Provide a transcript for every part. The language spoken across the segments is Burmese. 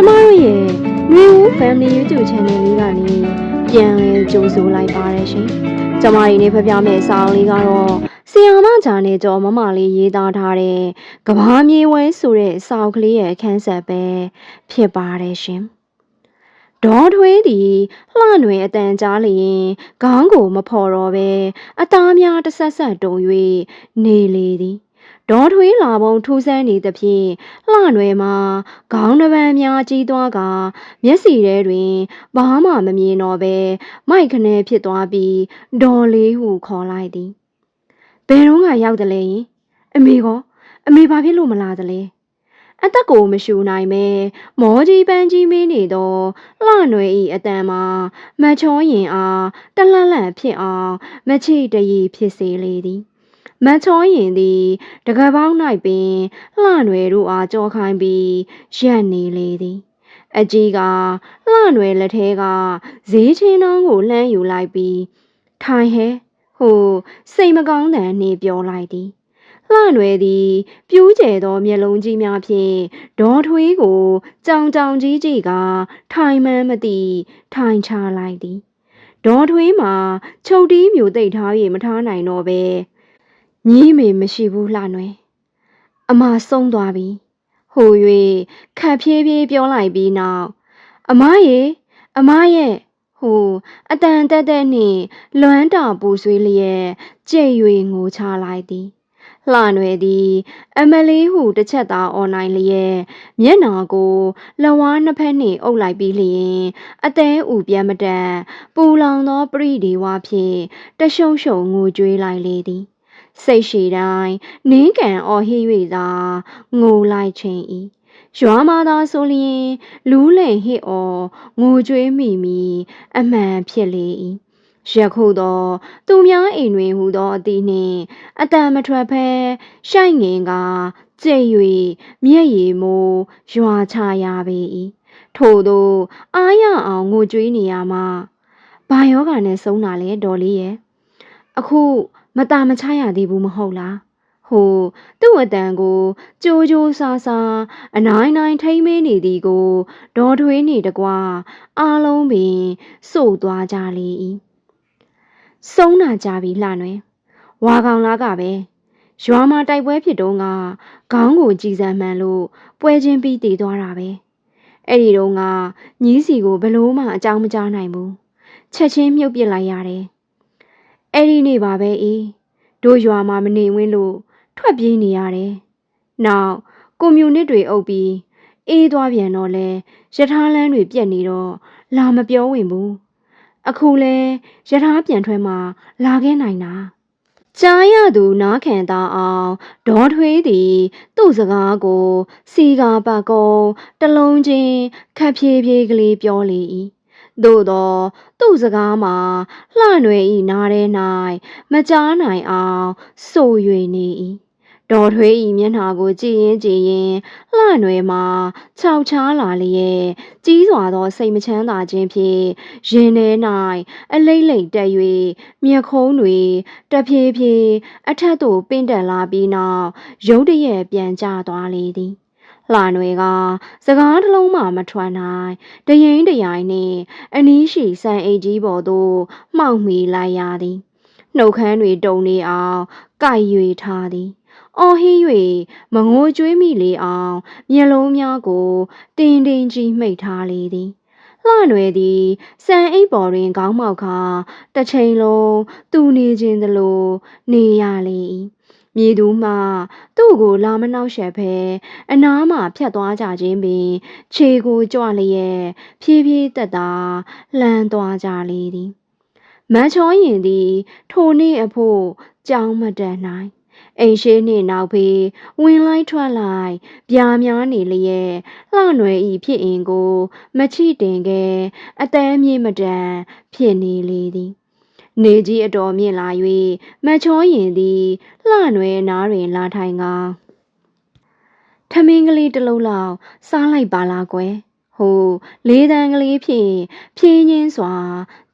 ကျမတို့ရဲ့နွေဦး Family YouTube Channel လေးကနေပြန်လည်ကြိုဆိုလိုက်ပါတယ်ရှင်။ကျမဒီနေ့ဖပြမယ့်စာအုပ်လေးကတော့ဆီယာမဂျာနယ်ကျော်မမလေးရေးသားထားတဲ့ကဘာမြေဝဲဆိုတဲ့စာအုပ်ကလေးရဲ့အခန်းဆက်ပဲဖြစ်ပါတယ်ရှင်။ဒေါ်ထွေးသည်လှနွယ်အတန်ကြားလျင်ခေါင်းကိုမဖော်တော့ပဲအသားများတစ်ဆက်ဆက်တုံ၍နေလေသည် ဒေါ်ထွေးလာပုံထူးဆန်းနေသဖြင့်လှနွယ်မှာခေါင်းတစ်ပန်းများကြီးသွားကမျက်စီထဲတွင်ဘာမှမမြင်တော့ပဲမိုက်ခနဲဖြစ်သွားပြီးဒေါ်လေးဟုခေါ်လိုက်သည်ဘယ်တော့ကရောက်တယ်လဲယင်အမေကောအမေဘာဖြစ်လို့မလာသလဲအသက်ကိုမရှူနိုင်ပဲမောကြီးပန်းကြီးမင်းနေတော့လှနွယ်ဤအတန်မှာမချောရင်အားတလှန့်လှန့်ဖြစ်အောင်မချိတရီဖြစ်စေလေသည် မချောရင်သည်တကပောင်း၌ပင်လှနွယ်တို့အားကြောခိုင်းပြီးရက်နေလေသည်အကြီးကလှနွယ်လက်ထဲကဈေးချင်းနှောင်းကိုလှမ်းယူလိုက်ပြီးထိုင်ဟဲဟိုစိတ်မကောင်းတဲ့နေပြောလိုက်သည်လှနွယ်သည်ပြူးကျဲသောမျက်လုံးကြီးများဖြင့်ဒေါ်ထွေးကိုကြောင်ကြောင်ကြီးကြီးကထိုင်မှန်းမသိထိုင်ချလိုက်သည်ဒေါ်ထွေးမှာချုပ်တီးမျိုးသိပ်ထား၍မထားနိုင်တော့ပဲ ညီးမေမရှိဘူးလှနွယ်အမဆုံးသွားပြီဟို၍ခက်ဖြည်းဖြည်းပြောလိုက်ပြီးနောက်အမရေအမရဲ့ဟိုအတန်တက်တက်နှင့်လွမ်းတာပူဆွေးလျက်ကြိတ်၍ငိုချလိုက်သည်လှနွယ်သည် အမလေးဟုတစ်ချက်သာអော်နိုင်လျက်မျက်နာကိုလဝါးနှစ်ဖက်နှင့်အုပ်လိုက်ပြီးလျင် အသေးဥပြန်မတန်ပူလောင်သောပရိဒီဝါဖြင့်တရှုံရှုံငိုကြွေးလိုက်လေသည် စိတ်ရှိတိုင်းနင်းကန်အော်ဟစ်၍သာငိုလိုက်ခြင်းဤရွာမာသာဆိုလျင်လူးလိန်ဟစ်အော်ငိုကြွေးမိမိအမှန်ဖြစ်လေ၏ယခုတော့သူများအိမ်တွင်ဟူသောအသည့်နှင့်အတန်မထွက်ဖဲရှိုက်ငင်ကကြိတ်၍မျက်ရည်မိုးရွာချရပေ၏ထို့သောအားရအောင်ငိုကြွေးနေရမှဘာယောဂာနဲ့ဆုံးတာလဲဒေါ်လေးရဲ့အခု မตาမချရသေးဘူးမဟုတ်လားဟိုသူ့အတန်ကိုကြိုးကြိုးဆာဆာအနိုင်နိုင်ထိမ့်မင်းနေသည်ကိုဒေါ်ထွေးနေတကွာအားလုံးပင်စို့သွားကြလေ၏ဆုံးနာကြပြီလှနွယ်ဝါကောင်လားကပဲရွာမှာတိုက်ပွဲဖြစ်တော့ကခေါင်းကိုကြည်စံမှန်လို့ပွဲချင်းပြီးတည်သွားတာပဲအဲ့ဒီတော့ကညီးစီကိုဘလို့မှအကြောင်းမကြားနိုင်ဘူးချက်ချင်းမြုပ်ပစ်လိုက်ရတယ် အဲ့ဒီနေ့ပါပဲအေးတို့ရွာမှာမနေဝင်းလို့ထွက်ပြေးနေရတယ်။နောက်ကွန်မြူနစ်တွေအုပ်ပြီးအေးသွားပြန်တော့လဲရထားလမ်းတွေပြက်နေတော့လာမပြောဝင်ဘူး။အခုလဲရထားပြန်ထွက်မှလာခဲ့နိုင်တာ။ကြားရသူနားခံသားအောင်ဒေါ်ထွေးသည်သူ့စကားကို စီကာပကုံတလုံးချင်းခက်ဖြည်းဖြည်းကလေးပြောလေ၏ သို့သောသူ့စကားမှာလှနွယ်ဤနားထဲ၌မကြားနိုင်အောင်ဆို၍နေ၏ဒေါ်ထွေးဤမျက်နှာကိုကြည့်ရင်ကြည့်ရင်လှနွယ်မှာခြောက်ချားလာလျက်ကြီးစွာသောစိတ်မချမ်းသာခြင်းဖြင့်ရင်ထဲ၌အလိမ့်လိမ့်တက်၍မျက်ခုံးတွေတဖြည်းဖြည်းအထက်သို့ပင့်တက်လာပြီးနောက်ရုတ်တရက်ပြန်ကျသွားလေသည် လှနွယ်ကစကားတစ်လုံးမှမထွက်နိုင်တရင်တရိုင်နှင့်အနီးရှိဆန်အိတ်ကြီးပေါ်သို့မှောက်မိလိုက်ရသည်နှုတ်ခမ်းတွေတုံနေအောင်ကိုက်၍ထားသည်အော်ဟင်း၍မငိုကြွေးမိလေအောင်မျက်လုံးများကိုတင်းတင်းကြီးမှိတ်ထားလေသည်လှနွယ်သည်စံအိတ်ပေါ်တွင်ခေါင်းမောက်ခါတစ်ချိန်လုံးသူနေခြင်းသလိုနေရလေ၏ မြေသူမှသူ့ကိုလာမနှောက်ရှက်ဖဲအနားမှဖြတ်သွားကြခြင်းပင်ခြေကိုကြွလျက်ဖြည်းဖြည်းတက်တာလှမ်းသွားကြလေသည်မန်းချောရင်သည် ထိုနေ့အဖို့ကြောင်းမတက်နိုင်အိမ်ရှိနှင့်နောက်ဖေးဝင်လိုက်ထွက်လိုက်ပြာများနေလျက်လှနွယ်ဤဖြစ်အင်ကို မချိတင်ခဲ့အတန်းမြေမတန်ဖြစ်နေလေသည် နေကြီးအတော်မြင့်လာ၍မချောရင်သည်လှနွယ်နားတွင်လာထိုင်ကထမင်းကလေးတစ်လုံးလောက်စားလိုက်ပါလားကွယ်ဟိုလေးတန်းကလေးဖြင့်ဖြင်းချင်းစွာ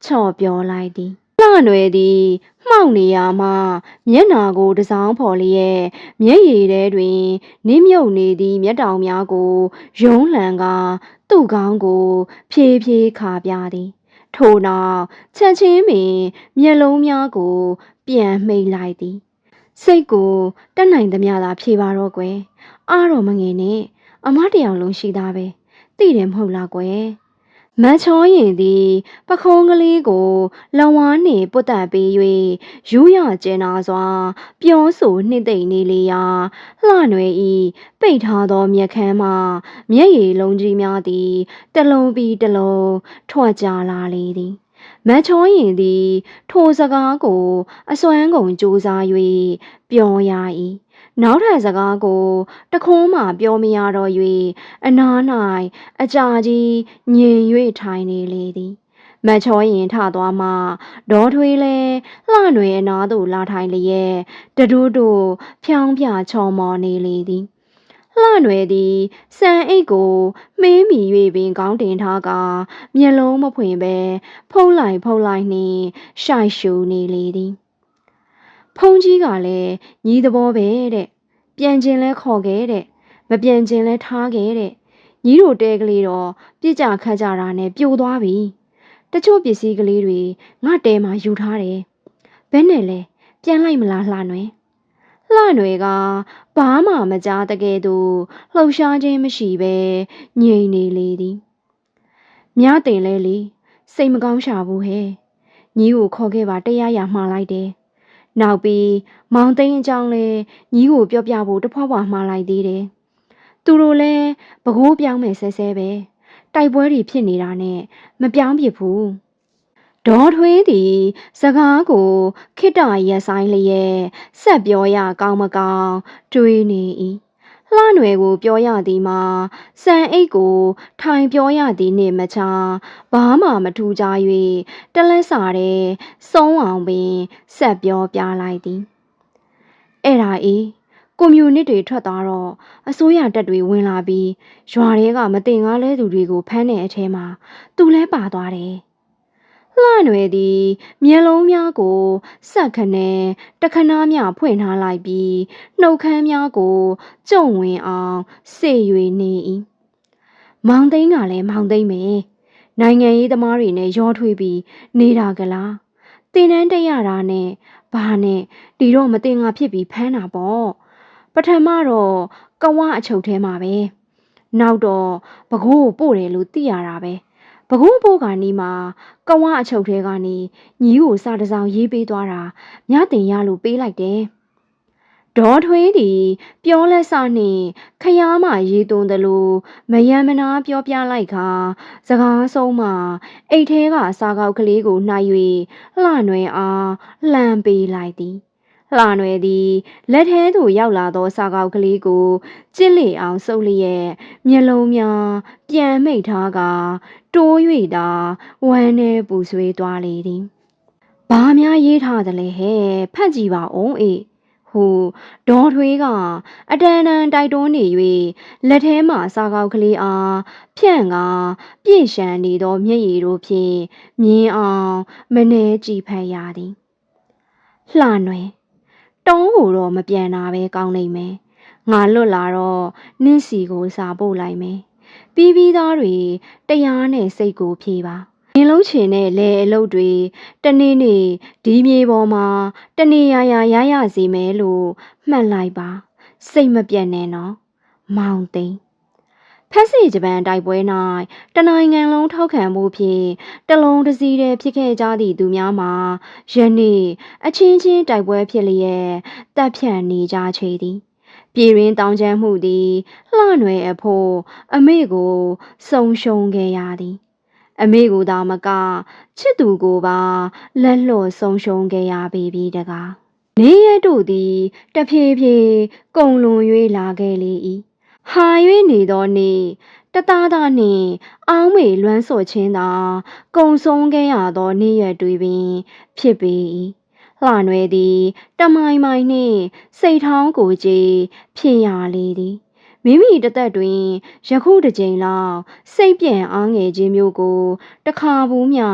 ချော့ပြောလိုက်သည်လှနွယ်သည်မှောက်နေရမှမျက်နာကိုတစောင်းဖော်လျက်မျက်ရည်ထဲတွင်နင်းမြုပ်နေသည့်မျက်တောင်များကိုယုံလှန်ကသူ့ကောင်းကို ဖြည်းဖြည်းခါပြသည် ထို့နောက်ချက်ချင်းပင်မျက်လုံးများကို ပြန်မှိတ်လိုက်သည် စိတ်ကိုတက်နိုင်သမျှသာဖြေပါတော့ကွယ်အားတော့မငယ်နဲ့အမတယောက်လုံးရှိသားပဲသိတယ်မဟုတ်လားကွယ် မချောရင်သည် ပခုံးကလေးကိုလဝါးနှင့်ပုတ်တက်ပေး၍ယူရကျင်နာစွာ ပြောဆိုနှိမ့်သိမ့်နေလေရာလှနွယ်ဤပိတ်ထားသော မျက်ခမ်းမှမျက်ရည်လုံးကြီးများသည်တလုံးပြီးတလုံးထွက်ကြလာလေသည်မချောရင်သည် ထိုစကားကို အစွမ်းကုန်စူးစား၍ပြောရ၏ နောက်ထပ်စကားကိုတခွန်းမှပြောမရတော့၍အနား၌အကြာကြီးငြိမ်၍ထိုင်နေလေသည်မချောရင်ထသွားမှဒေါ်ထွေးလဲလှနွယ်အနားသို့လာထိုင်လျက်တဒိုးတို့ဖြောင်းပြချော်မော်နေလေသည်လှနွယ်သည်စံအိတ်ကိုမင်းမီ၍ပင်ခေါင်းတင်ထားကမျက်လုံးမဖွင့်ဘဲဖုံးလိုက်ဖုံးလိုက်နှင့်ရှိုက်ရှူနေလေသည် ဖုန်ကြီးကလည်းညီသဘောပဲတဲ့ပြန်ကျင်လဲခေါ်ခဲ့တဲ့မပြန်ကျင်လဲထားခဲ့တဲ့ညီတို့တဲကလေးတော့ပြစ်ကြခတ်ကြတာနဲ့ပြိုသွားပြီတချို့ပစ္စည်းကလေးတွေငါတဲမှာယူထားတယ်ဘယ်နဲ့လဲပြန်လိုက်မလားလှနွယ်လှနွယ်ကဘာမှမကြားတကယ်သူလှုပ်ရှားခြင်းမရှိပဲငြိမ်နေလေသည်မြတင်လဲလေစိတ်မကောင်းရှာဘူးဟဲ့ညီကိုခေါ်ခဲ့ပါတရားရမှားလိုက်တယ် နောက်ပြီးမောင်သိန်းအကြောင်းလဲညီကိုပြောပြဖို့တဖွာဖွာမှားလိုက်သေးတယ်။သူတို့လဲပကိုးပြောင်းမယ်ဆဲဆဲပဲ။တိုက်ပွဲတွေဖြစ်နေတာနဲ့မပြောင်းဖြစ်ဘူး။ဒေါ်ထွေးသည်စကားကိုခိတ္တရက်ဆိုင်လျက်ဆက်ပြောရကောင်းမကောင်းတွေးနေ၏။ လှနွယ်ကိုပြောရသည်မှာစံအိတ်ကိုထိုင်ပြောရသည်နှင့်မချဘာမှမထူကြ၍တလက်စာတဲ့စုံးအောင်ပင်ဆက်ပြောပြလိုက်သည်အဲ့ဒါအေးကွန်မြူနစ်တွေထွက်သွားတော့အစိုးရတပ်တွေဝင်လာပြီးရွာတွေကမတင်ကားလဲသူတွေကိုဖမ်းတဲ့အထဲမှာသူလဲပါသွားတယ် လှနွယ်သည်မျက်လုံးများကိုစက်ခနဲ့တခဏမျှဖွင့်ထားလိုက်ပြီးနှုတ်ခမ်းများကိုကြုံဝင်အောင်စေ၍နေ၏မောင်သိန်းကလည်းမောင်သိန်းပဲနိုင်ငံရေးသမားတွေနဲ့ရောထွေးပြီးနေတာကလားတင်တန်းတက်ရတာနဲ့ဘာနဲ့ဒီတော့မတင်ငါဖြစ်ပြီးဖမ်းတာပေါ့ပထမတော့ကဝအချုပ်ထဲမှာပဲနောက်တော့ဘကိုးကိုပို့တယ်လို့သိရတာပဲ ဘကိုးပို့ကနီးမှာကဝအချုပ်ထဲကနေညီကိုစာတစ်စောင်ရေးပေးသွားတာမြတင်ရလို့ပေးလိုက်တယ်ဒေါ်ထွေးသည်ပြောလက်စနှင့်ခရားမရေးသွင်းသလိုမယံမနာပြောပြလိုက်ခါစကားဆုံးမှအိတ်ထဲကစားကောက်ကလေးကိုနှိုက်၍လှနွယ်အားလှမ်းပေးလိုက်သည် လှနွယ်သည်လက်ထဲသို့ရောက်လာသောစားကောက်ကလေးကိုကျစ်လေအောင်စုပ်လျက်မျက်လုံးများပြန်မိတ်ထားကတိုး၍သာဝမ်းနေပူဆွေးသွားလေသည်ဘာများရေးထားသလဲဟဲ့ဖတ်ကြည့်ပါဦးအေးဟုဒေါ်ထွေးကအတန်တန်တိုက်တွန်းနေ၍လက်ထဲမှစားကောက်ကလေးအားဖြန့်ကပြည့်ရှံနေသောမျက်ရည်တို့ဖြင့်မြင်းအောင်မနှဲကြည့်ဖက်ရသည်လှနွယ် တောင်းကိုတော့မပြန်တာပဲကောင်းနိုင်မယ်ငါလွတ်လာတော့နင့်စီကိုစာပို့လိုက်မယ်ပြီးပြီးသားတွေတရားနဲ့စိတ်ကိုဖြေပါ။ရင်လုံးချင်တဲ့လေအလုတ်တွေတနေ့နေ့ဒီမြေပေါ်မှာတနေရရရရစီမယ်လို့မှတ်လိုက်ပါ။စိတ်မပြတ်နဲ့နော်။မောင်သိန်း ဖက်စီဂျပန်တိုက်ပွဲ၌တနိုင်ငံလုံးထောက်ခံမှုဖြင့်တလုံးတစည်းတည်းဖြစ်ခဲ့ကြသည့်သူများမှာယနေ့အချင်းချင်းတိုက်ပွဲဖြစ်လျက်တပ်ဖြန့်နေကြချေသည်ပြည်ရင်းတောင်းချမ်းမှုသည်လှနွယ်အဖို့အမေကိုစုံရှုံခဲ့ရသည်အမေကိုသာမကချစ်သူကိုပါလက်လွတ်ဆုံးရှုံးခဲ့ရပေပြီတကားနေရတို့သည်တဖြည်းဖြည်းကုံလွန်၍လာခဲ့လေ၏ ဟာ၍နေသောနေ့တသားသားနှင့်အောင်းမေလွမ်းစော်ခြင်းသာကုံဆုံးခဲ့ရသောနေ့ရက်တွေပင် ဖြစ်ပေ၏လှနွယ်သည်တမိုင်မိုင်နှင့်စိတ်ထောင်းကိုကြည်ဖြစ်ရလေသည် မိမိတသက်တွင်ယခုတစ်ကြိမ်လောက်စိတ်ပြန်အားငယ်ခြင်းမျိုးကိုတခါဘူးမျှ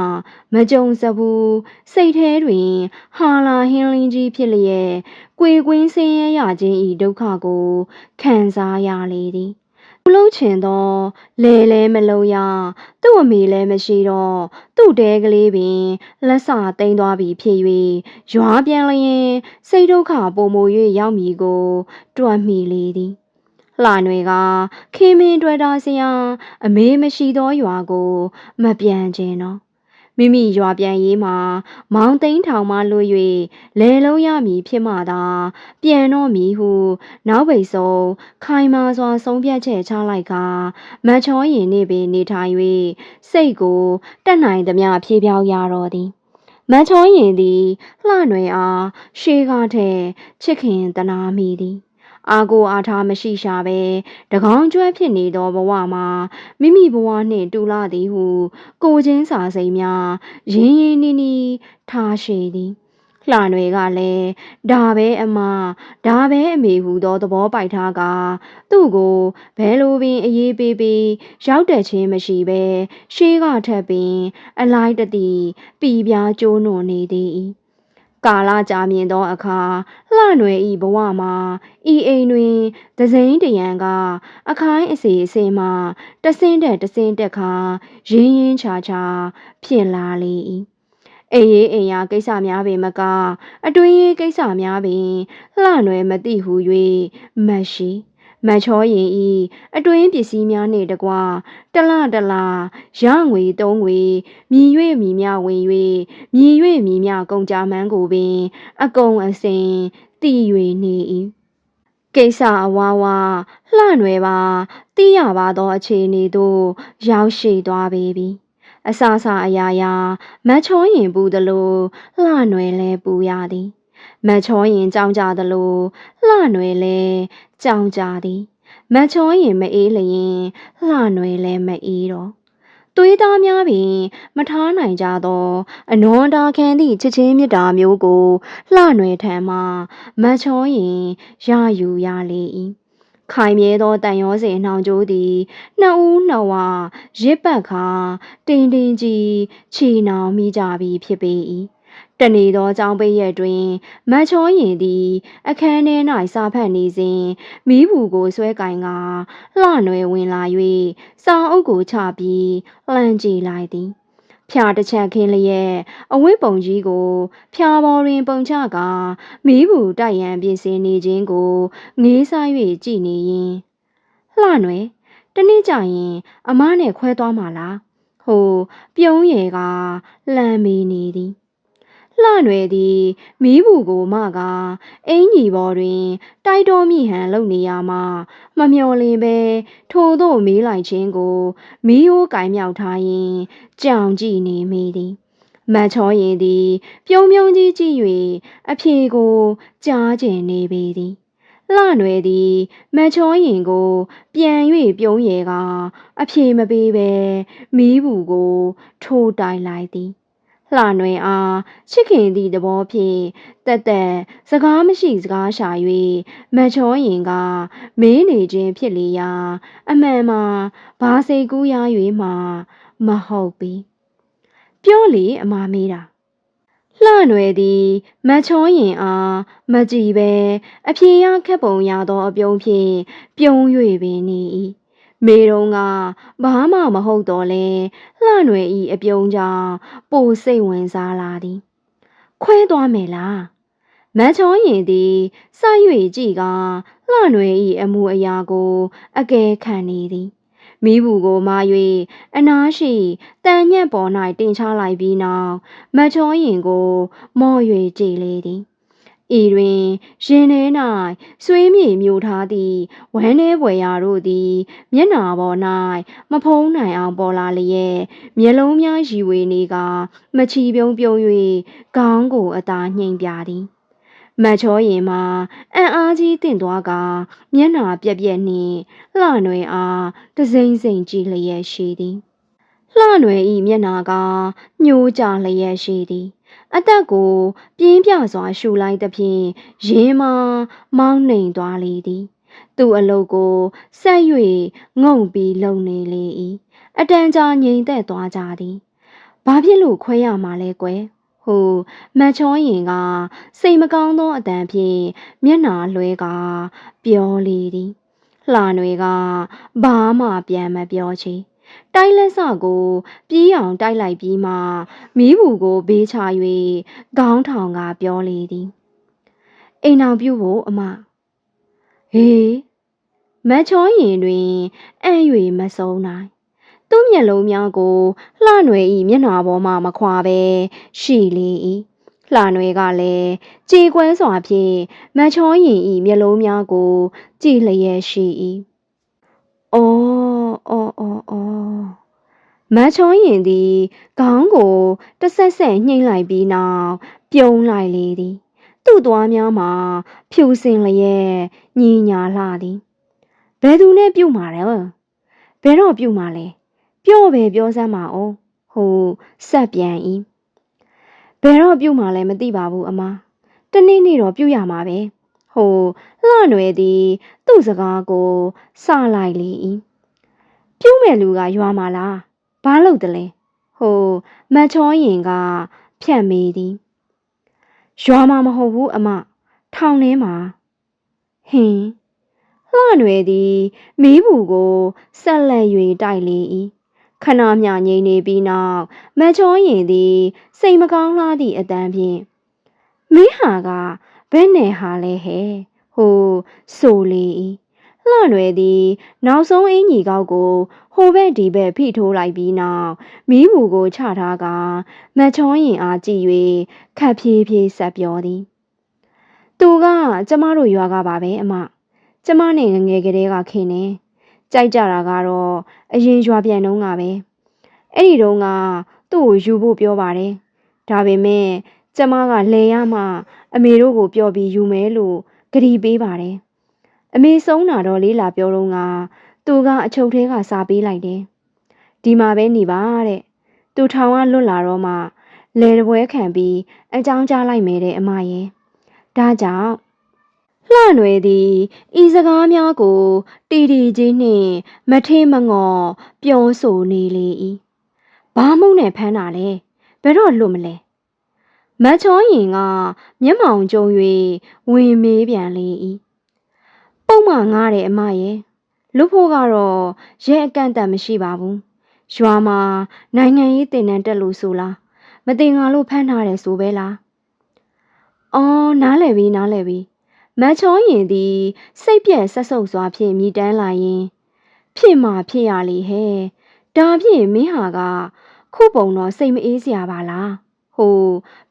မကြုံစဘူးစိတ်ထဲတွင် ဟာလာဟင်းလင်းကြီးဖြစ်လျက်ကွေကွင်းဆင်းရဲရခြင်းဤဒုက္ခကိုခံစားရလေသည်မလုံးချင်သောလဲလဲမလုံးရသူ့အမေလည်းမရှိတော့သူ့တဲကလေးပင်လက်စာတိန်သွားပြီဖြစ်၍ရွာပြန်လျင်စိတ်ဒုက္ခပုံမူ၍ရောက်မည်ကို တွက်မိလေသည် လှနွေကခင်းမင်းတွေ့တာစရာအမေမရှိသောရွာကို မပြန်ခြင်းတော့မိမိရွာပြန်ရေးမှာ မောင်သိန်းထောင်မှလွတ်၍လဲလုံးရမည်ဖြစ်မှသာ ပြန်တော့မည်ဟု နောက်ပိတ်ဆုံးခိုင်မာစွာဆုံးဖြတ်ချက်ချလိုက်ကမချောရင်နေပင်နေထိုင်၍စိတ်ကိုတက်နိုင်သမျှဖြေးပြောင်းရတော့သည်မချောရင်သည်လှနွယ်အားရှေးကားထက်ချစ်ခင်တနာမိသည် အာကိုအားထားမရှိရှာပဲတကောင်းကျွမ်းဖြစ်နေသောဘဝမှာမိမိဘဝနှင့်တူလာသည်ဟု ကိုချင်းစာစိမ်များရင်းရင်းနှီးနှီးထားရှိသည်လှနွယ်ကလည်းဒါပဲအမဒါပဲအမေဟုသောသဘောပိုက်ထားကသူ့ကိုဘယ်လိုပင်အေးပေးပေးရောက်တဲ့ချင်းမရှိပဲရှေးကထက်ပင် အလိုက်တတိပီပြားကျိုးနွန်နေသည် ကာလကြာမြင့်သောအခါလှနွယ်ဤဘဝမှာဤအိမ်တွင်သစိမ်းတရံက အခိုင်းအစီအစဉ်မှတဆင်းတက်တဆင်းတက်ခါရင်းရင်းချာချာဖြစ်လာလေ၏အိမ်ရေးအိမ်ယာကိစ္စများပင်မက အတွင်းရေးကိစ္စများပင်လှနွယ်မသိဟု၍မတ်ရှိ မတ်ချောရင်ဤအတွင်းပစ္စည်းများနှင့်တကွတလတလရငွေသုံးငွေမြည်၍မြည်မြဝင်၍မြည်၍မြည်မြကုန်ကြမှန်းကိုပင် အကုန်အစင်တည်၍နေ၏ကိစ္စအဝါဝါလှနွယ်ပါသိရပါသောအခြေအနေသို့ရောက်ရှိသွားပေပြီအဆအဆအရာရာမတ်ချောရင်ပူသလိုလှနွယ်လဲပူရသည် မတ်ချောရင်ကြောင်ကြသလိုလှနွယ်လဲကြောင်ကြသည်မတ်ချောရင်မအေးလျင်လှနွယ်လဲမအေးတော့သွေးသားများပင်မထားနိုင်ကြသော အနွန်တာခံသည့်ချစ်ချင်းမြတ်တာမျိုးကိုလှနွယ်ထံမှမတ်ချောရင်ရယူရလေ၏ခိုင်မြဲသောတန်ရောစင်နှောင်ကြိုးသည်နှစ်ဦးနှစ်ဝါရစ်ပတ်ခါတင်တင်ကြီးခြီနှောင်မိကြပြီဖြစ်ပေ၏ တနေသောကြောင်ပိတ်ရက်တွင်မတ်ချောရင်သည် အခန်းထဲ၌စာဖတ်နေစဉ်မိဘူးကိုဆွဲကင်ကလှနွယ်ဝင်လာ၍စာအုပ်ကိုချပြီးလှမ်းကြည့်လိုက်သည်ဖြာတစ်ချက်ခင်းလျက်အဝတ်ပုံကြီးကို ဖြာပေါ်တွင် ပုံချကာမီးဘူးတိုက်ရန်ပြင်ဆင်နေခြင်းကိုငေးစား၍ကြည်နေရင်လှနွယ်တနေ့ကျရင်အမနဲ့ခွဲသွားမှာလားဟို ပြုံးရယ်ကလှမ်းမေးနေသည် လှနွယ်သည်မီးဘူးကိုမကအင်ကြီးပေါ်တွင် တိုက်တော်မိဟန်လုံနေရမှမမျော်လင်ပဲထို့သောမေးလိုက်ခြင်းကိုမီးရိုးကင်မြောက်ထားရင်ကြောင်ကြည့်နေမိသည်မတ်ချောရင်သည် ပြုံးပြုံးကြီးကြည့်၍အဖြေကိုကြားကျင်နေပေသည်လှနွယ်သည်မတ်ချောရင်ကို ပြန်၍ပြုံးရယ်ကအဖြေမပေးဘဲမီးဘူးကို ထိုးတိုင်လိုက်သည် လှနွယ်အားချစ်ခင်သည့်သဘောဖြင့်တက်တက်စကားမရှိစကားရှာ၍မတ်ချောရင်ကမင်းနေခြင်းဖြစ်လေရာအမှန်မှာဘာစိတ်ကူးရ၍မှမဟုတ်ပေပြောလေအမမေးတာလှနွယ်သည်မတ်ချောရင်အားမကြည့်ပဲအဖြေရခက်ပုံရသောအပြုံးဖြင့်ပြုံး၍ပင်နေ၏ မေတုံးကဘာမှမဟုတ်တော့လဲလှနွယ်ဤအပြုံးကြောင့်ပိုစိတ်ဝင်စားလာသည် ခွဲသွားမယ်လားမတ်ချောရင်သည်စိုက်၍ကြည့်ကလှနွယ်ဤအမှုအရာကို အကဲခံနေသည်မိဘူးကိုမာ၍အနားရှိတန်ညက်ပေါ်၌တင်ချလိုက်ပြီးနောက်မတ်ချောရင်ကို မော့၍ကြည်လေသည် ဤတွင်ရင်ထဲ၌ဆွေးမြေမျိုးထားသည့်ဝမ်းထဲပွေရာတို့သည် မျက်နာပေါ်၌မဖုံးနိုင်အောင်ပေါ်လာလျက်မျက်လုံးများရီဝေနေကမချီပြုံးပြုံး၍ခေါင်းကိုအသာညှိမ်ပြသည်မတ်ချောရင်မှာအံ့အားကြီးတင့်သွားကမျက်နာပြက်ပြက်နှင့်လှနွယ်အားတစိမ့်စိမ့်ကြည့်လျက်ရှိသည်လှနွယ်ဤမျက်နာကညှိုးကြလျက်ရှိသည် အသက်ကိုပြင်းပြစွာရှူလိုက်သဖြင့်ရင်းမမောင်းနှိမ်သွားလေသည်သူ့အလုတ်ကိုဆက်၍ငုံပြီးလုံနေလေ၏အတန်ကြာငြိမ်သက်သွားကြသည်ဘာဖြစ်လို့ခွဲရမှာလဲကွယ်ဟိုမတ်ချောရင်က စိတ်မကောင်းသောအတန်ဖြင့်မျက်နာလွှဲကပြောလေသည်လှနွေကဘာမှပြန်မပြောချေ တိုက်လက်စကိုပြေးအောင်တိုက်လိုက်ပြီးမှမီးဘူးကိုဘေးချ၍ခေါင်းထောင်ကပြောလေသည်အိမ်အောင်ပြုတ်ဖို့အမဟေးမတ်ချောရင်တွင်အံ့၍မဆုံးနိုင်သူ့မျက်လုံးများကိုလှနွယ်ဤမျက်နှာပေါ်မှမခွာပဲရှိလေ၏လှနွယ်ကလည်းကြည်ကွဲစွာဖြင့်မတ်ချောရင်ဤမျက်လုံးများကို ကြည့်လျက်ရှိ၏အော်အော်အော်အော် မတ်ချောရင်သည်ခေါင်းကိုတဆက်ဆက်ညှိမ့်လိုက်ပြီးနောက်ပြုံးလိုက်လေသည်သူ့သွားများမှာဖြူစင်လျက်ညီညာလှသည်ဘယ်သူနဲ့ပြုတ်မှာလဲဘယ်တော့ပြုတ်မှာလဲပြော့ပဲပြောစမ်းပါအောင်ဟိုဆက်ပြန်ဤဘယ်တော့ပြုတ်မှာလဲမသိပါဘူးအမတနေ့နေ့တော့ပြုတ်ရမှာပဲဟိုလှနွယ်သည်သူ့စကားကိုစလိုက်လေ၏ပြုတ်မဲ့လူကရွာမှာလား ဘာလို့တလဲဟိုမတ်ချောရင်က ဖြတ်မေးသည်ရွာမှာမဟုတ်ဘူးအမထောင်ထဲမှာဟင်လှနွယ်သည်မီးဘူးကိုဆက်လက်၍တိုက်လေ၏ခဏမျှငြိမ်နေပြီးနောက်မချောရင်သည် စိတ်မကောင်းလားသည့်အတန်းဖြင့်မင်းဟာကဘယ်နဲ့ဟာလဲဟဲ့ဟိုဆိုလေ၏ လှနွယ်သည် နောက်ဆုံးအင်ကြီးကောက်ကိုဟိုဘက်ဒီဘက်ဖိထိုးလိုက်ပြီးနောက်မီးဘူးကိုချထားကမချောရင်အားကြည့်၍ခပ်ဖြည်းဖြည်းဆက်ပြောသည်သူကကျမတို့ရွာကပါပဲအမကျမနဲ့ငငယ်ကလေးကခင်နေကြိုက်ကြတာကတော့အရင်ရွာပြန်တုန်းကပဲအဲ့ဒီတုန်းကသူ့ကိုယူဖို့ပြောပါတယ်ဒါပေမဲ့ကျမကလဲရမှ အမေတို့ကိုပြောပြီးယူမယ်လို့ဂရီပေးပါတယ် အမေဆုံးတာတော့လေးလာပြောတော့ကသူကအချုပ်ထဲကစာပေးလိုက်တယ်ဒီမှာပဲနေပါတဲ့သူထောင်ကလွတ်လာတော့မှလဲတပွဲခံပြီးအကြောင်းကြားလိုက်မယ်တဲ့အမရဲ့ဒါကြောင့်လှနွယ်သည်ဤစကားများကိုတီတီကြီးနှင့်မထေးမငေါ်ပြောဆိုနေလေ၏ဘာမှုနဲ့ဖမ်းတာလဲဘယ်တော့လွတ်မလဲမချောရင်ကမျက်မှောင်ကျုံ၍ဝင်မေးပြန်လေ၏ ပုံမှန်ငားတယ်အမရဲ့လူဖို့ကတော့ရဲအကန့်အသတ်မရှိပါဘူးရွာမှာနိုင်ငံရေးတင်နန်းတက်လို့ဆိုလားမတင်ငါလို့ဖမ်းထားတယ်ဆိုပဲလားအော်နားလည်ပြီနားလည်ပြီမချောရင်သည်စိတ်ပြက်ဆက်ဆုပ်စွာဖြင့်မြည်တမ်းလာရင် ဖြစ်မှဖြစ်ရလေဟဲ့ဒါဖြင့်မင်းဟာက ခုပုံတော့စိတ်မအေးစရာပါလားဟို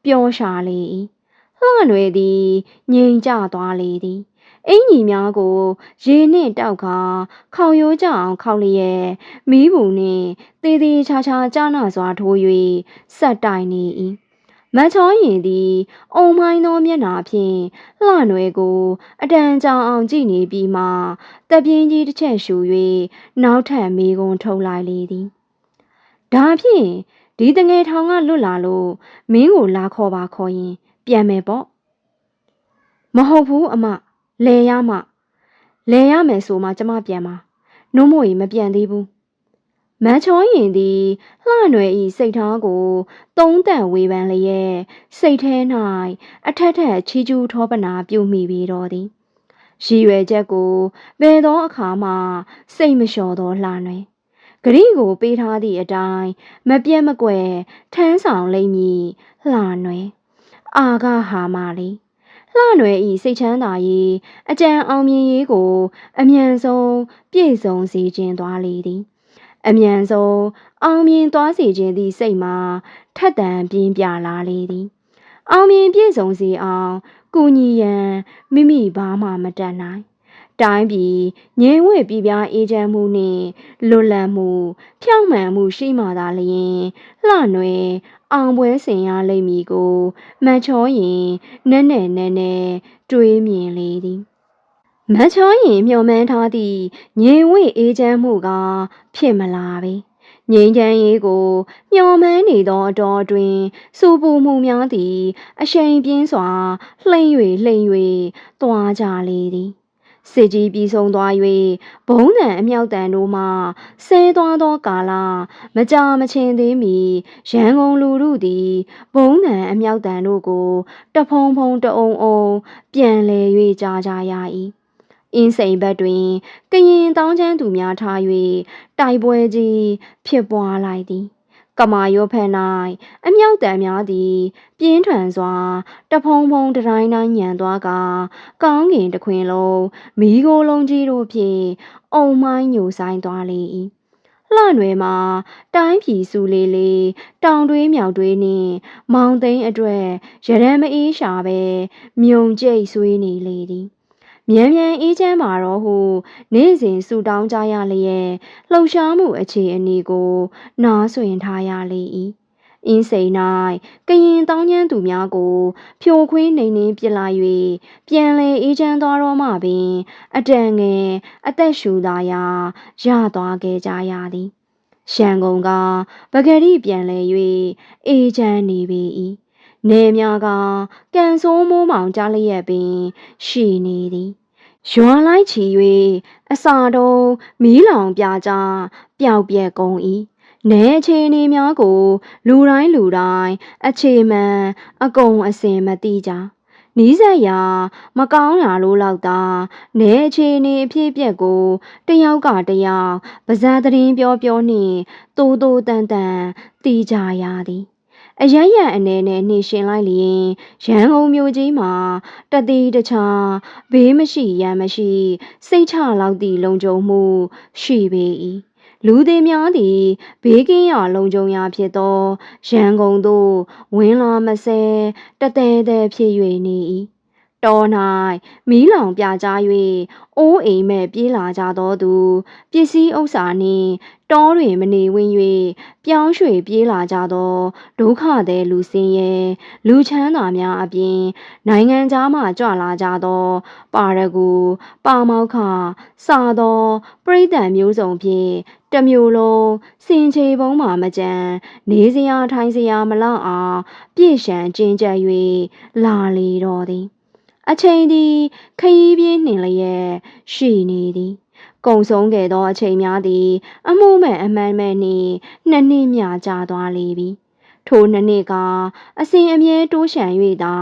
ပျော်ရှာလေ၏လှနွယ်သည်ငြိမ်ကြသွားလေသည် အင်ကြီးများကိုရေနှင့်တောက်ခါခေါင်ရိုးကြအောင်ခေါက်လျက်မီးဘူးနှင့်တေးသေးချာချာကြားနာစွာထိုး၍ဆက်တိုင်နေ၏မချောရင်သည်အုံမိုင်းသောမျက်နှာဖြင့်လှနွယ်ကို အတန်ကြောင်အောင်ကြည့်နေပြီးမှတပြင်းကြီးတစ်ချက်ရှူ၍နောက်ထပ်မေးခွန်းထုတ်လိုက်လေသည်ဒါဖြင့်ဒီတငယ်ထောင်ကလွတ်လာလို့မင်းကိုလာခေါ်ပါခေါ်ရင် ပြန်မယ်ပေါ့မဟုတ်ဘူးအမ လဲရမှလဲရမယ်ဆိုမှကျမပြန်ပါနှုံးမို့ရင်မပြန်သေးဘူးမန်းချောရင်သည်လှနွယ်ဤစိတ်ထားကိုသုံးတန်ဝေဖန်လျက်စိတ်ထဲ၌အထက်ထက်ချီကျူးထောပနာပြုမိပြီးတော့သည်ရည်ရွယ်ချက်ကိုဘယ်သောအခါမှစိတ်မလျှော်သောလှနွယ်ဂရိကိုပေးထားသည့်အတိုင်းမပြတ်မကွယ်ထမ်းဆောင်လိမ့်မည်လှနွယ်အာကဟာမလေး လှနွယ်ဤစိတ်ချမ်းသာရေးအကြံအောင်မြင်ရေးကို အမြန်ဆုံးပြည့်စုံစေခြင်းသွားလေသည်အမြန်ဆုံးအောင်မြင်သွားစေခြင်းသည့်စိတ်မှာထက်တန်ပြင်းပြလာလေသည်အောင်မြင်ပြည့်စုံစေအောင်ကုညီရန်မိမိဘာမှမတတ်နိုင် တိုင်းပြည်ငြိမ်ဝှက်ပြည်ပြားအေးချမ်းမှုနှင့်လွတ်လပ်မှု ဖြောင့်မှန်မှုရှိမှသာလျှင်လှနွယ်အောင်ပွဲဆင်ရလိမ့်မည်ကိုမန်ချောရင်နက်နဲ့နက်နဲ့တွေးမြင်လေသည်မချောရင်မျှော်မှန်းထားသည့်ငြိမ်ဝှအေးချမ်းမှုကဖြစ်မလာပေငြိမ်းချမ်းရေးကိုမျှော်မှန်းနေသောအတော်တွင်စူပူမှုများသည် အရှိန်ပြင်းစွာလှိမ့်၍လှိမ့်၍တွားကြလေသည် စစ်ကြီးပြီးဆုံးသွား၍ဘုံတန်အမြောက်တန်တို့မှဆဲသွားသောကာလမကြာမချင်းသေးမီရန်ကုန်လူတို့သည်ဘုံတန်အမြောက်တန်တို့ကိုတဖုံဖုံတအုံအုံပြန်လဲ၍ကြားကြရ၏အင်းစိန်ဘက်တွင်ကရင်တောင်းချမ်းသူများထား၍တိုက်ပွဲကြီးဖြစ်ပွားလိုက်သည် ကမာရောဖက်၌အမြောက်တံများသည် ပြင်းထန်စွာတဖုံဖုံတတိုင်းတိုင်းညံသွားကာကောင်းကင်တစ်ခွင်လုံးမီးကိုလုံးကြီးတို့ဖြင့်အုံမိုင်းညိုဆိုင်သွားလေ၏လှနွယ်မှာတိုင်းပြည်စုလေးလေးတောင်တွေးမြောက်တွေးနှင့်မောင်သိန်းအတွေ့ရရန်မအေးရှာပဲမြုံကျိတ်ဆွေးနေလေသည် မြန်မြန်အေးချမ်းပါတော့ဟုနေ့စဉ်ဆူတောင်းကြရလျက်လှုပ်ရှားမှုအခြေအနေကို နားဆွင့်ထားရလေ၏အင်းစိန်၌ကရင်တောင်းကျမ်းသူများကို ဖြိုခွင်းနေနှင်းပြစ်လိုက်၍ပြန်လေအေးချမ်းသွားတော့မှပင် အတန်ငယ်အသက်ရှူသာရာရသွားခဲ့ကြရသည်ရန်ကုန်ကပဂရီပြန်လဲ၍အေးချမ်းနေပေ၏ နေများကကန်ဆိုးမိုးမောင်ကြားလျက်ပင် ရှိနေသည်ရွာလိုက်ချီ၍အစာတုံးမီးလောင်ပြကြပျောက်ပြက်ကုန်၏နဲအခြေအနေများကို လူတိုင်းလူတိုင်းအခြေမှန်အကုန်အစင်မသိကြနီးစက်ရာမကောင်းရာလို့လောက်သာနဲအခြေအနေအဖြစ်ပြက်ကိုတယောက်ကတယောက်ပါဇာသတင်းပြောပြောနှင့်တိုးတိုးတန်တန်တီးကြရသည် အရရအနေနဲ့နှိရှင်လိုက်လျင်ရန်ကုန်မြို့ကြီးမှာတတိတခြားဘေးမရှိရန်မရှိ စိတ်ချလောက်သည့်လုံခြုံမှုရှိပေ၏လူသည်များသည်ဘေးကင်းရာလုံခြုံရာဖြစ်သောရန်ကုန်သို့ဝင်လာမဆဲတသေးသေးဖြစ်၍နေ၏ တော၌မီးလောင်ပြကြား၍အိုးအိမ်မဲ့ပြေးလာကြသောသူပစ္စည်းဥစ္စာနှင့်တောတွင်မနေဝင်း၍ပြောင်းရွှေ့ပြေးလာကြသောဒုက္ခသည်လူစင်းရဲလူချမ်းသာများအပြင် နိုင်ငံသားမှကြွလာကြသော ပါရဂူပါမောက်ခစာသောပြိတ္တံမျိုးစုံဖြင့်တမျိုးလုံးစင်ချေပုံးမှမကြံနေစရာထိုင်စရာမလောက်အောင်ပြည့်ရှံကျဉ်ကျပ်၍လာလေတော်သည် အချိန်သည်ခရီးပြင်းနှင်လျက်ရှိနေသည်ကုံဆုံးခဲ့သောအချိန်များသည် အမှုမဲ့အမှန်မဲ့နှင့်နှစ်နှစ်မြကြာသွားလေပြီထိုနှစ်နှစ်ကအစဉ်အမြဲတိုးရှံ၍သာ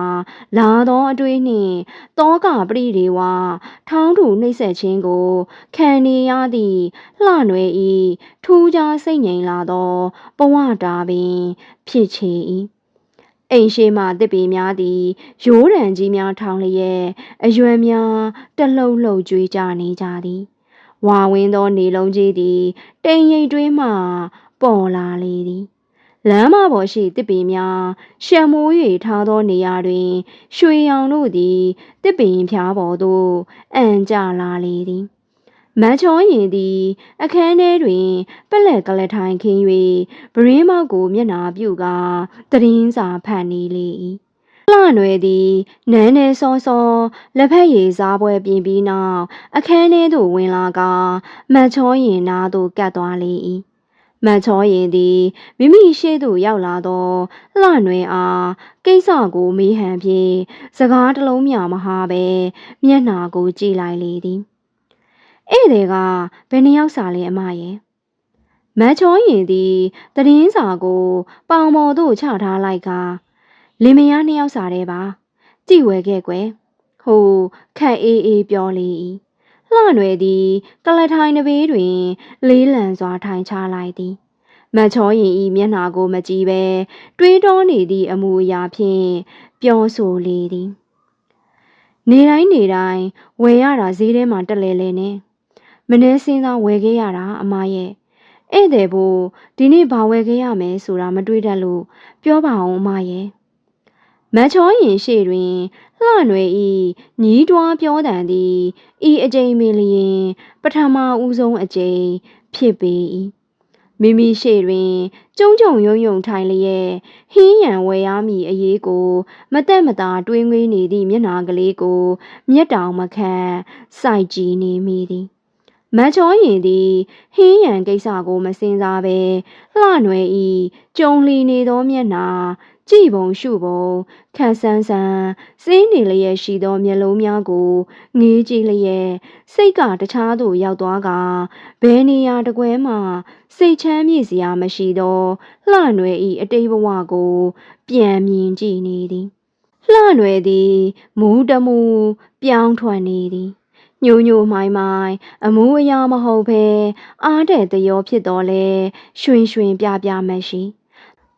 လာသောအတွေ့နှင့်တောကပရိဒေဝထောင်းထူနှိမ့်ဆက်ခြင်းကိုခံနေရသည့်လှနွယ်ဤထူးခြားစိတ်ငြိမ်လာသောဘဝတာပင် ဖြစ်ချေ၏ အိမ်ရှိမှတစ်ပေများသည်ရိုးရန်ကြီးများထောင်လျက်အရွယ်များတလှုပ်လှုပ်ကြွေးကြနေကြသည်ဝါဝင်းသောနေလုံးကြီးသည်တိမ်ရိပ်တွင်းမှပေါ်လာလေသည်လမ်းမပေါ်ရှိတစ်ပင်များရှံမိုး၍ထားသောနေရာတွင် ရွှေရောင်တို့သည်တစ်ပင်ဖျားပေါ်သို့အံကျလာလေသည် မချောရင်သည် အခန်းထဲတွင်ပလက်ကလထိုင်ခင်း၍ဗရင်းမောက်ကို မျက်နာပြုကာတရင်စာဖတ်နေလေ၏လှနွယ်သည်နန်းနေစောစောလက်ဖက်ရည်စားပွဲပြင်ပြီးနောက်အခန်းထဲသို့ဝင်လာကမတ်ချောရင်နာသို့ကတ်သွားလေ၏မတ်ချောရင်သည်မိမိရှေ့သို့ရောက်လာသောလှနွယ်အားကိစ္စကိုမေးဟန်ဖြင့်စကားတစ်လုံးမျှမဟာပဲမျက်နာကိုကြည့်လိုက်လေသည် ဧည့်သည်ကဘယ်နှယောက်စာလဲအမရဲ့မတ်ချောရင်သည်တရင်စာကို ပေါင်ပေါ်သို့ချထားလိုက်ကလင်မယားနှစ်ယောက်စာတဲ့ပါကြည့်ဝဲခဲ့ကွယ်ဟိုခက်အေးအေးပြောလေ၏လှနွယ်သည်ကလထိုင်နဘေးတွင် လေးလံစွာထိုင်ချလိုက်သည်မတ်ချောရင်ဤမျက်နှာကိုမကြည့်ပဲတွေးတောနေသည့်အမူအရာဖြင့်ပြောဆိုလေသည် နေတိုင်းနေတိုင်းဝယ်ရတာဈေးထဲမှာတက်လဲလဲနဲ့ မနှဲစင်းသားဝယ်ခဲ့ရတာအမရဲ့ဧည့်သည်ဘို့ဒီနေ့ဘာဝယ်ခဲ့ရမယ်ဆိုတာမတွေးတတ်လို့ပြောပါအောင်အမရဲ့မချောရင်ရှေ့တွင်လှနွယ်ဤညီးတွားပြောတန်သည်ဤအကြိမ်မီလျင်ပထမဦးဆုံးအကြိမ်ဖြစ်ပေ၏မိမိရှေ့တွင်ကျုံကျုံယုံယုံထိုင်လျက်ဟင်းရံဝယ်ရမည်အရေးကိုမတက်မတာတွေးငွေးနေသည့်မျက်နာကလေးကို မျက်တောင်မခံစိုက်ကြည့်နေမိသည် မန်ချောရင်သည်ဟင်းရန်ကိစ္စကိုမစင်စားပဲလှနွယ်ဤကြုံလီနေသောမျက်နှာကြည်ပုံရှုပုံခန့်ဆန်းဆန်းစင်းနေလျက်ရှိသောမျက်လုံးများကိုငေးကြည့်လျက်စိတ်ကတခြားသို့ရောက်သွားကဘယ်နေရာတကွဲမှစိတ်ချမ်းမြေ့စရာမရှိသောလှနွယ်ဤအတိတ်ဘဝကို ပြန်မြင်ကြည့်နေသည်လှနွယ်သည်မူးတမှုပြောင်းထွက်နေသည် ညိုညိုမိုင်းမိုင်းအမူအရာမဟုတ်ဘဲအားတဲ့တရောဖြစ်တော်လဲရွှင်ရွှင်ပြပြမတ်ရှိ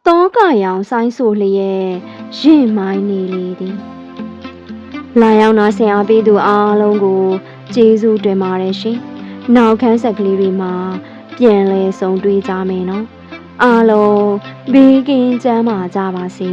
တောကရောင်ဆိုင်ဆိုလျက်ရင့်မိုင်းနေလေသည်လာရောက်နာဆင်အားပေးသူအားလုံးကိုကျေးဇူးတင်ပါတယ်ရှင်နောက်ခန်းဆက်ကလေးတွေမှာပြန်လဲဆုံတွေ့ကြမယ်နော်အားလုံးဘေးကင်းကျန်းမာကြပါစေ